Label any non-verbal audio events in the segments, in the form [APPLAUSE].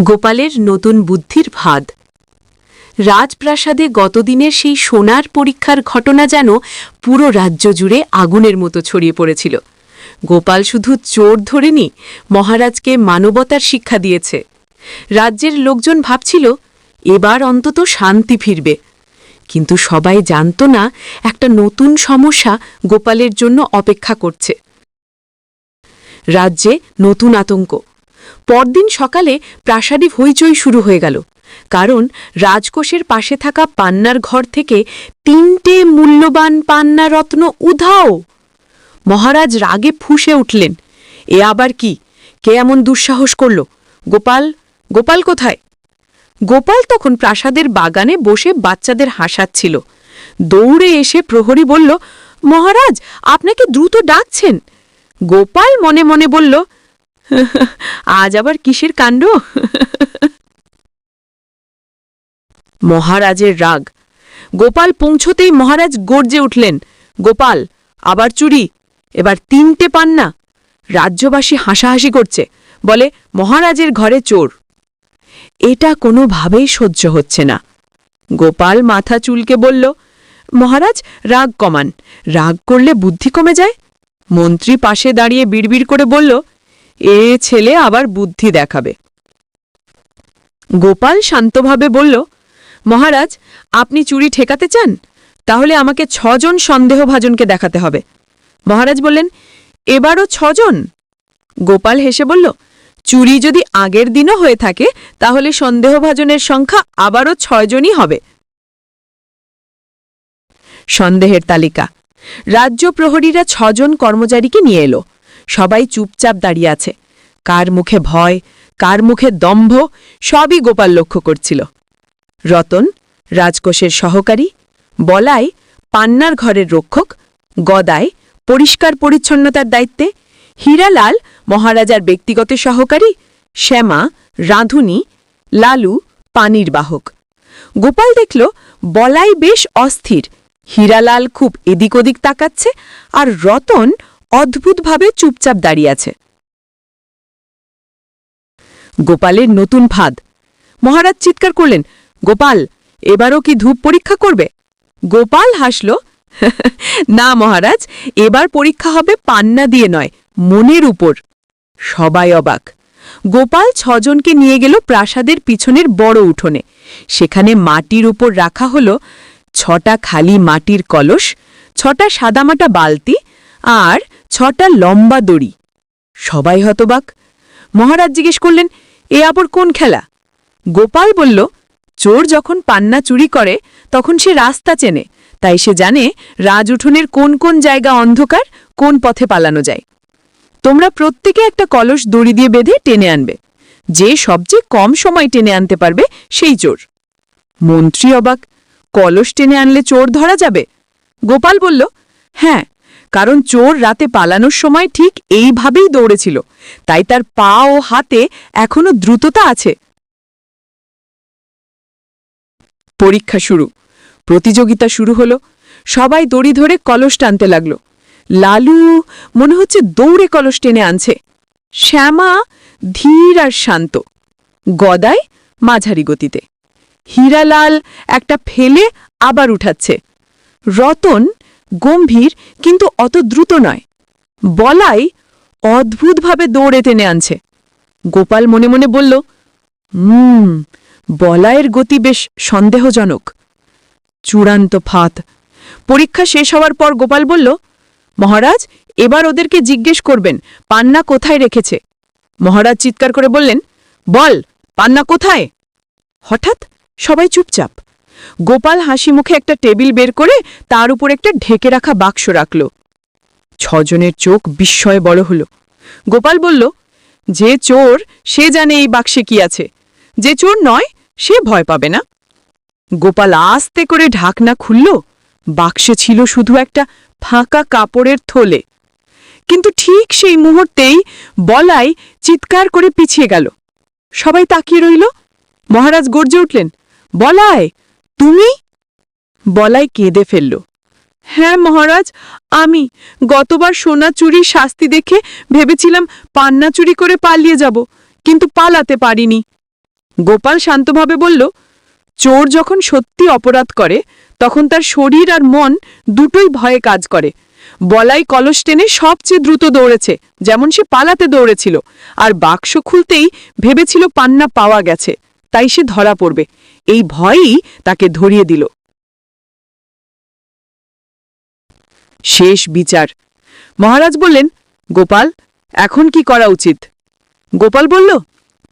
গোপালের নতুন বুদ্ধির ভাদ। রাজপ্রাসাদে গতদিনের সেই সোনার পরীক্ষার ঘটনা যেন পুরো রাজ্য জুড়ে আগুনের মতো ছড়িয়ে পড়েছিল। গোপাল শুধু চোর ধরেনি, মহারাজকে মানবতার শিক্ষা দিয়েছে। রাজ্যের লোকজন ভাবছিল, এবার অন্তত শান্তি ফিরবে। কিন্তু সবাই জানত না, একটা নতুন সমস্যা গোপালের জন্য অপেক্ষা করছে। রাজ্যে নতুন আতঙ্ক। পরদিন সকালে প্রাসাদে হইচই শুরু হয়ে গেল। কারণ রাজকোষের পাশে থাকা পান্নার ঘর থেকে তিনটে মূল্যবান পান্না রত্ন উধাও। মহারাজ রাগে ফুঁসে উঠলেন। এ আবার কি? কে এমন দুঃসাহস করল? গোপাল গোপাল কোথায়? গোপাল তখন প্রাসাদের বাগানে বসে বাচ্চাদের হাসাচ্ছিল। দৌড়ে এসে প্রহরী বলল, মহারাজ, আপনাকে দ্রুত ডাকছেন। গোপাল মনে মনে বলল [LAUGHS] আজ আবার কিসের কাণ্ড? [LAUGHS] মহারাজের রাগ। গোপাল পৌঁছতেই মহারাজ গর্জে উঠলেন, গোপাল, আবার চুরি? এবার তিনটে পান না? রাজ্যবাসী হাসাহাসি করছে, বলে, মহারাজের ঘরে চোর। এটা কোনোভাবেই সহ্য হচ্ছে না। গোপাল মাথা চুলকে বলল, মহারাজ, রাগ কমান। রাগ করলে বুদ্ধি কমে যায়? মন্ত্রী পাশে দাঁড়িয়ে বিড়বিড় করে বলল এ ছেলে আবার বুদ্ধি দেখাবে। গোপাল শান্তভাবে বলল, মহারাজ, আপনি চুরি ঠেকাতে চান? তাহলে আমাকে ছজন সন্দেহভাজনকে দেখাতে হবে। মহারাজ বললেন, এবারও ছজন? গোপাল হেসে বলল, চুরি যদি আগের দিনও হয়ে থাকে, তাহলে সন্দেহভাজনের সংখ্যা আবারও ছয়জনই হবে। সন্দেহের তালিকা। রাজ্য প্রহরীরা ছজন কর্মচারীকে নিয়ে এলো। সবাই চুপচাপ দাঁড়িয়ে আছে। কার মুখে ভয়, কার মুখে দম্ভ, সবই গোপাল লক্ষ্য করছিল। রতন, রাজকোষের সহকারী, বলাই, পান্নার ঘরের রক্ষক গদায় পরিষ্কার পরিচ্ছন্নতার দায়িত্বে, হীরালাল, মহারাজার ব্যক্তিগত সহকারী, শ্যামা, রাঁধুনি, লালু, পানির বাহক। গোপাল দেখল, বলাই বেশ অস্থির। হীরালাল খুব এদিক ওদিক তাকাচ্ছে আর রতন অদ্ভুতভাবে চুপচাপ দাঁড়িয়ে আছে। গোপালের নতুন ফাঁদ। মহারাজ চিৎকার করলেন, গোপাল, এবারও কি ধূপ পরীক্ষা করবে? গোপাল হাসল [LAUGHS] না মহারাজ, এবার পরীক্ষা হবে পান্না দিয়ে নয়, মনের উপর। সবাই অবাক। গোপাল ছজনকে নিয়ে গেল প্রাসাদের পিছনের বড় উঠোনে। সেখানে মাটির উপর রাখা হল ছটা খালি মাটির কলস, ছটা সাদামাটা বালতি আর ছটা লম্বা দড়ি। সবাই হতবাক। মহারাজ জিজ্ঞেস করলেন, এ আবার কোন খেলা? গোপাল বলল, চোর যখন পান্না চুরি করে, তখন সে রাস্তা চেনে। তাই সে জানে রাজ উঠোনের কোন কোন জায়গা অন্ধকার, কোন পথে পালানো যায়। তোমরা প্রত্যেকে একটা কলস দড়ি দিয়ে বেঁধে টেনে আনবে। যে সবচেয়ে কম সময় টেনে আনতে পারবে, সেই চোর। মন্ত্রী অবাক, কলস টেনে আনলে চোর ধরা যাবে? গোপাল বলল হ্যাঁ কারণ চোর রাতে পালানোর সময় ঠিক এইভাবেই দৌড়েছিল। তাই তার পা ও হাতে এখনও দ্রুততা আছে। পরীক্ষা শুরু। প্রতিযোগিতা শুরু হলো। সবাই দড়ি ধরে কলস টানতে লাগল। লালু মনে হচ্ছে দৌড়ে কলস টেনে আনছে। শ্যামা ধীর আর শান্ত। গদায় মাঝারি গতিতে। হীরালাল একটা ফেলে আবার উঠাচ্ছে। রতন গম্ভীর, কিন্তু অত দ্রুত নয়। বলাই অদ্ভুতভাবে দৌড়ে টেনে আনছে। গোপাল মনে মনে বলল, হুম বলায়ের গতি বেশ সন্দেহজনক। চূড়ান্ত ফাঁদ। পরীক্ষা শেষ হওয়ার পর গোপাল বলল, মহারাজ, এবার ওদেরকে জিজ্ঞেস করবেন, পান্না কোথায় রেখেছে? মহারাজ চিৎকার করে বললেন, বল, পান্না কোথায়? হঠাৎ সবাই চুপচাপ। গোপাল হাসি মুখে একটা টেবিল বের করে তার উপর একটা ঢেকে রাখা বাক্স রাখল। ছজনের চোখ বিস্ময়ে বড় হল। গোপাল বলল, যে চোর, সে জানে এই বাক্সে কি আছে। যে চোর নয়, সে ভয় পাবে না। গোপাল আস্তে করে ঢাকনা খুলল। বাক্সে ছিল শুধু একটা ফাঁকা কাপড়ের থলে। কিন্তু ঠিক সেই মুহূর্তেই বলাই চিৎকার করে পিছিয়ে গেল। সবাই তাকিয়ে রইল। মহারাজ গর্জে উঠলেন, বলাই তুমি? বলাই কেঁদে ফেলল। হ্যাঁ মহারাজ, আমি গতবার সোনা চুরির শাস্তি দেখে ভেবেছিলাম পান্না চুরি করে পালিয়ে যাব, কিন্তু পালাতে পারিনি। গোপাল শান্তভাবে বলল, চোর যখন সত্যি অপরাধ করে, তখন তার শরীর আর মন দুটোই ভয়ে কাজ করে। বলাই কলস টেনে সবচেয়ে দ্রুত দৌড়েছে, যেমন সে পালাতে দৌড়েছিল, আর বাক্স খুলতেই ভেবেছিল পান্না পাওয়া গেছে। তাই সে ধরা পড়বে। এই ভয়ই তাকে ধরিয়ে দিল। শেষ বিচার। মহারাজ বললেন, গোপাল, এখন কি করা উচিত? গোপাল বলল,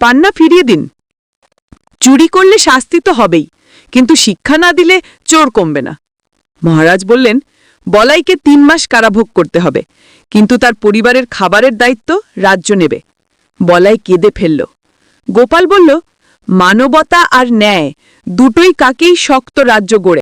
পান্না ফিরিয়ে দিন। চুরি করলে শাস্তি তো হবেই, কিন্তু শিক্ষা না দিলে চোর কমবে না। মহারাজ বললেন, বলাইকে তিন মাস কারাভোগ করতে হবে, কিন্তু তার পরিবারের খাবারের দায়িত্ব রাজ্য নেবে। বলাই কেঁদে ফেলল। গোপাল বলল মানবতা আর ন্যায় দুটোই কাকেই শক্ত রাজ্য গড়ে।